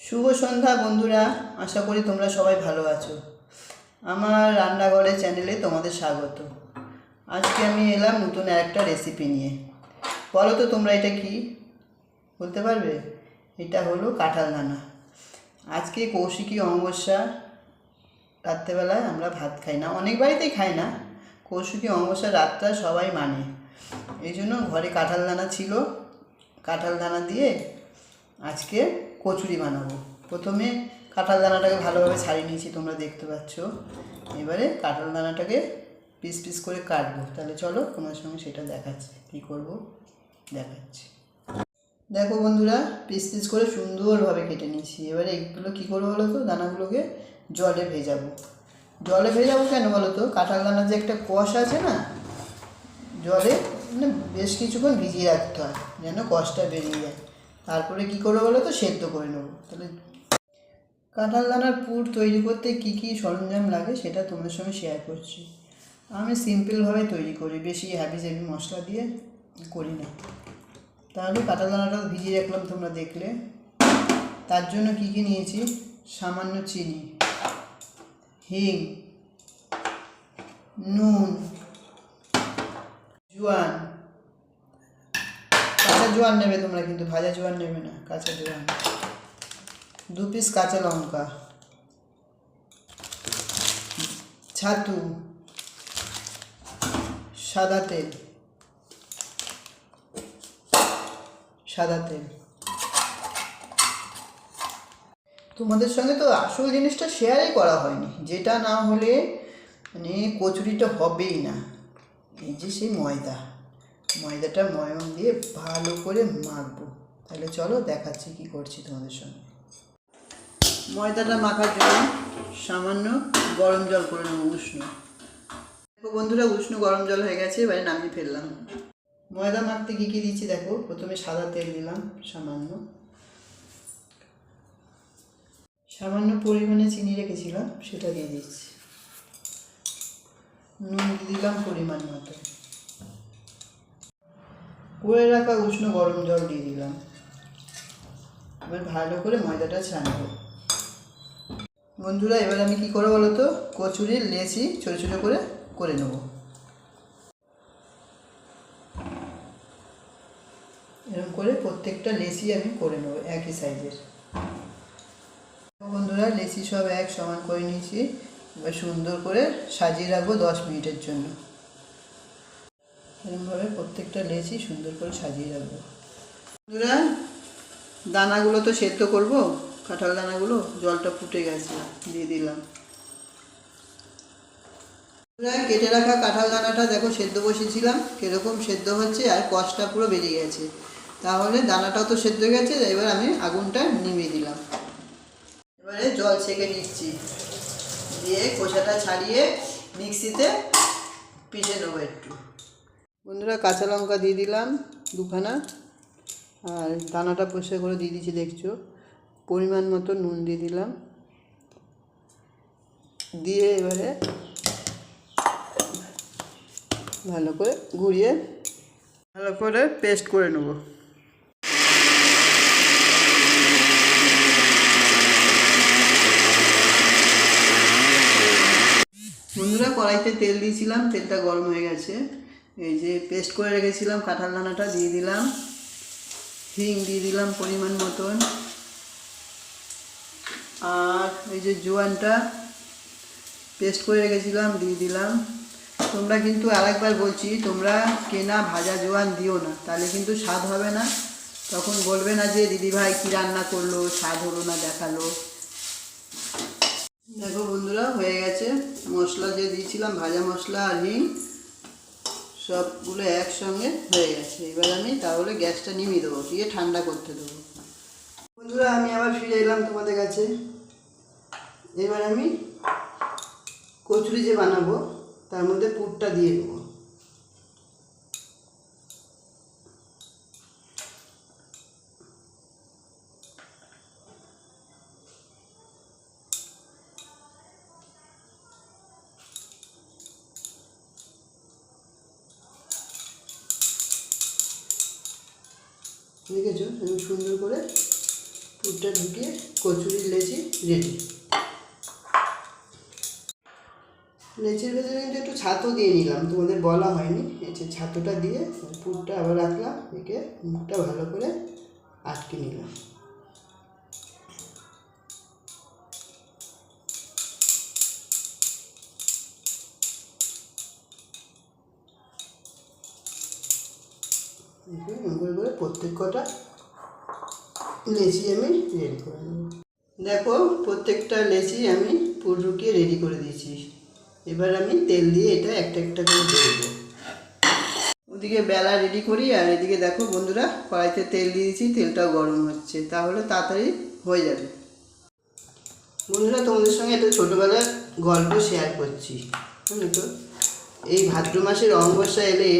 শুভ সন্ধ্যা বন্ধুরা, আশা করি তোমরা সবাই ভালো আছো। আমার রান্নাঘরের চ্যানেলে তোমাদের স্বাগত। আজকে আমি এলাম নতুন একটা রেসিপি নিয়ে। বলো তো তোমরা এটা কি? বলতে পারবে? এটা হলো কাঁঠাল দানা। আজকে কৌশিকী অমাবস্যা, রাত্রেবেলায় আমরা ভাত খাই না। অনেক বাড়িতেই খাই না। কৌশিকী অমাবস্যা রাতটা সবাই মানে। এই জন্য ঘরে কাঁঠাল দানা ছিল। কাঁঠাল দানা দিয়ে আজকে কচুরি বানাবো। প্রথমে কাঁঠাল দানাটাকে ভালোভাবে ছাড়িয়ে নিয়েছি, তোমরা দেখতে পাচ্ছ। এবারে কাঁঠাল দানাটাকে পিস পিস করে কাটবো। তাহলে চলো তোমার সঙ্গে সেটা দেখাচ্ছি, কী করব? দেখাচ্ছি। দেখো বন্ধুরা, পিস পিস করে সুন্দরভাবে কেটে নিয়েছি। এবারে এগুলো কী করব বলো তো? দানাগুলোকে জলে ভেজাবো। জলে ভেজাবো কেন বলো তো? কাঁঠাল দানার যে একটা কষ আছে না, জলে মানে বেশ কিছুক্ষণ ভিজিয়ে রাখতে হয়, যেন কষটা বেরিয়ে যায়। তারপরে কী করব বলো তো? সেদ্ধ করে নেব। তাহলে কাঁঠাল দানার পুর তৈরি করতে কী কী সরঞ্জাম লাগে সেটা তোমাদের সঙ্গে শেয়ার করছি। আমি সিম্পলভাবে তৈরি করি, বেশি হ্যাভি জেভি মশলা দিয়ে করি না। তাহলে কাঁঠাল দানাটা ভিজিয়ে রাখলাম তোমরা দেখলে। তার জন্য কী কী নিয়েছি? সামান্য চিনি, হিং, নুন, জোয়ান জোয়ান নেবে তোমরা, কিন্তু ভাজা জোয়ান নেবে না, কাঁচা জোয়ান দু পিস কাঁচা লঙ্কা। ছাতু। সাদা তেল। সাদা তেল। তোমাদের সঙ্গে তো আসল জিনিসটা শেয়ারই করা হয়নি। যেটা না হলে মানে কচুরিটা হবেই না। এই যে সেই ময়দা। ময়দাটা ময়ম দিয়ে ভালো করে মাখবো। তাহলে চলো দেখাচ্ছি কি করছি তোমাদের সঙ্গে। ময়দাটা মাখার জন্য সামান্য গরম জল করে নেব উষ্ণ। দেখো বন্ধুরা, উষ্ণ গরম জল হয়ে গেছে, এবারে নামিয়ে ফেললাম। ময়দা মাখতে কী কী দিচ্ছি দেখো, প্রথমে সাদা তেল দিলাম সামান্য। সামান্য পরিমাণে চিনি রেখেছিলাম, সেটা দিয়ে দিচ্ছি। নুন দিলাম পরিমাণ মতো। করে রাখা উষ্ণ গরম জল দিয়ে দিলাম। এবার ভালো করে ময়দাটা ছানবো বন্ধুরা, এবার আমি কি করব বলো তো? কচুরির লেচি ছোটো ছোটো করে করে নেব। এরকম করে প্রত্যেকটা লেচি আমি করে নেব একই সাইজের। বন্ধুরা, লেচি সব এক সমান করে নিয়েছি। এবার সুন্দর করে সাজিয়ে রাখব দশ মিনিটের জন্য। এরকমভাবে প্রত্যেকটা লেচি সুন্দর করে সাজিয়ে রাখব। বন্ধুরা, দানাগুলো তো সেদ্ধ করব, কাঁঠাল দানাগুলো, জলটা ফুটে গেছে, দিয়ে দিলাম। কেটে রাখা কাঁঠাল দানাটা দেখো সেদ্ধ বসেছিলাম, কীরকম সেদ্ধ হচ্ছে আর কষটা পুরো বেরিয়ে গেছে। তাহলে দানাটাও তো সেদ্ধ গেছে, এবার আমি আগুনটা নিভিয়ে দিলাম। এবারে জল ছেঁকে নিচ্ছি। দিয়ে খোসাটা ছাড়িয়ে মিক্সিতে পিষে নেব একটু। বন্ধুরা কাঁচা লঙ্কা দিয়ে দিলাম দুখানা, আর দানাটা পরিষ্কার করে দিয়ে দিচ্ছি দেখছ? পরিমাণ মতো নুন দিয়ে দিলাম। দিয়ে এবারে ভালো করে ঘুরিয়ে, ভালো করে পেস্ট করে নেব। বন্ধুরা কড়াইতে তেল দিয়েছিলাম, তেলটা গরম হয়ে গেছে। এই যে পেস্ট করে রেখেছিলাম, কাঁঠাল দানাটা দিয়ে দিলাম। হিং দিয়ে দিলাম পরিমাণ মতন। আর এই যে জোয়ানটা পেস্ট করে রেখেছিলাম, দিয়ে দিলাম। তোমরা কিন্তু আরেকবার বলছি, তোমরা কেনা ভাজা জোয়ান দিও না, তাহলে কিন্তু স্বাদ হবে না। তখন বলবে না যে দিদিভাই কী রান্না করল, স্বাদ হলো না, দেখাল। দেখো বন্ধুরা, হয়ে গেছে। মশলা যে দিয়েছিলাম, ভাজা মশলা আর হিং। সবগুলো একসঙ্গে হয়ে গেছে। এবার আমি তাহলে গ্যাসটা নিমিয়ে দেবো, দিয়ে ঠান্ডা করতে দেবো। বন্ধুরা, আমি আবার ফিরে এলাম তোমাদের কাছে। এবার আমি কচুরি যে বানাবো, তার মধ্যে পুরটা দিয়ে দেবো। দেখেছ আমি সুন্দর করে পুরটা ঢুকিয়ে কচুরি লেচি রেডি। লেচির ভেতরে কিন্তু একটু ছাতু দিয়ে নিলাম, তোমাদের বলা হয়নি। এই যে ছাতুটা দিয়ে পুরটা আবার রাখলাম, একে মুখটা ভালো করে আটকে নিলাম। করে করে প্রত্যেক কটা লেচি আমি রেডি করে নেব। দেখো, প্রত্যেকটা লেচি আমি পুর ঢুকিয়ে রেডি করে দিয়েছি। এবার আমি তেল দিয়ে এটা একটা একটা করে দিয়ে দেবো। ওদিকে বেলা রেডি করি, আর এদিকে দেখো বন্ধুরা, কড়াইতে তেল দিয়ে দিয়েছি, তেলটাও গরম হচ্ছে। তাহলে তাড়াতাড়ি হয়ে যাবে। বন্ধুরা, তোমাদের সঙ্গে একটা ছোটোবেলার গল্প শেয়ার করছি। তো? এই ভাদ্র মাসের অমাবস্যা এলে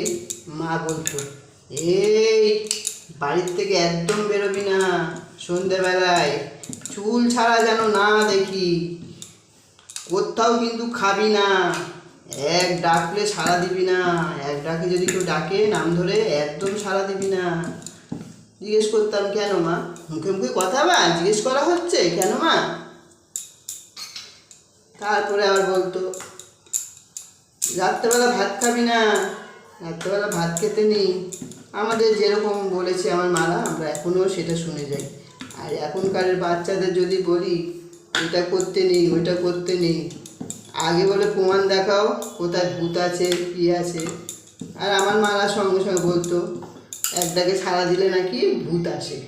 মা বলতো এই, বাড়ির থেকে একদম বেরোবি না, সন্ধেবেলায়। চুল ছাড়া যেন না দেখি। কোথাও কিন্তু খাবি না। এক ডাকলে সাড়া দিবি না। এক ডাকে যদি কেউ ডাকে, নাম ধরে একদম সাড়া দিবি না। জিজ্ঞেস করতাম, কেন মা? মুখে মুখে কথা বা জিজ্ঞেস করা হচ্ছে, কেন মা? তারপরে আবার বলতো, রাত্রেবেলা ভাত খাবি না, রাত্রেবেলা ভাত খেতে নেই। আমাদের যেরকম বলেছে আমার মারা, আমরা এখনও সেটা শুনে যাই। আর এখনকার বাচ্চাদের যদি বলি, এটা করতে নেই, ওইটা করতে নেই। আগে বলে, প্রমাণ দেখাও, কোথায় ভূত আছে, কী আছে? আর আমার মারা সঙ্গে সঙ্গে বলতো একটাকে ছাড়া দিলে নাকি ভূত আসে।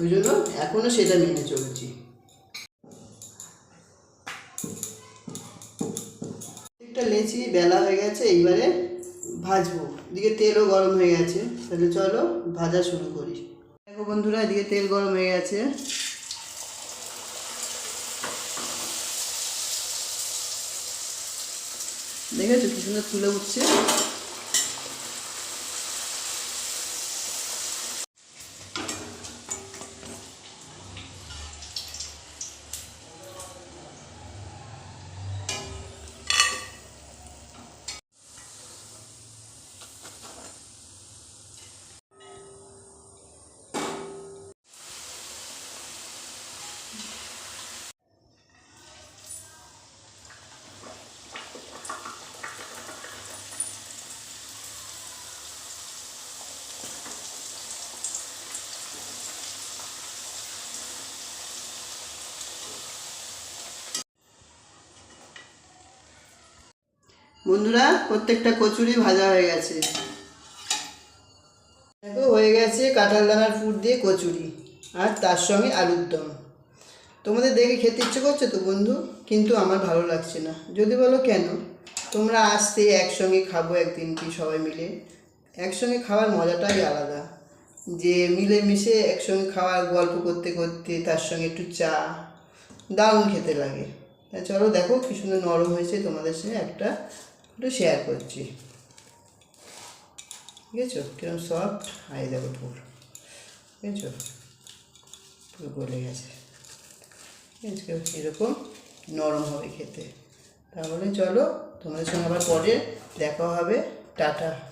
ওই জন্য এখনও সেটা মেনে চলছি। একটা লেচি বেলা হয়ে গেছে, এইবারে ভাজবো। এদিকে তেলও গরম হয়ে গেছে। তাহলে চলো ভাজা শুরু করি। দেখো বন্ধুরা, এদিকে তেল গরম হয়ে গেছে। দেখেছ কি সুন্দর তুলে উঠছে? বন্ধুরা, প্রত্যেকটা কচুরি ভাজা হয়ে গেছে। দেখো, হয়ে গেছে কাঁঠাল দানার ফুট দিয়ে কচুরি আর তার সঙ্গে আলুর দম। তোমাদের দেখে খেতে ইচ্ছে করছে তো বন্ধু? কিন্তু আমার ভালো লাগছে না। যদি বলো কেন? তোমরা আসতে একসঙ্গে খাব একদিন কি সবাই মিলে? একসঙ্গে খাওয়ার মজাটাই আলাদা। যে মিলেমিশে একসঙ্গে খাওয়ার গল্প করতে করতে তার সঙ্গে একটু চা, দারুণ খেতে লাগে। চলো দেখো কি সুন্দর নরম হয়েছে তোমাদের সঙ্গে একটা একটু শেয়ার করছি। ঠিক আছে কিরম সফট আই দেখো পুর ঠিক আছে পুরো গলে গেছে। ঠিক আছে এরকম নরম হবে খেতে। তাহলে চলো তোমাদের সঙ্গে আবার পরে দেখা হবে। টাটা।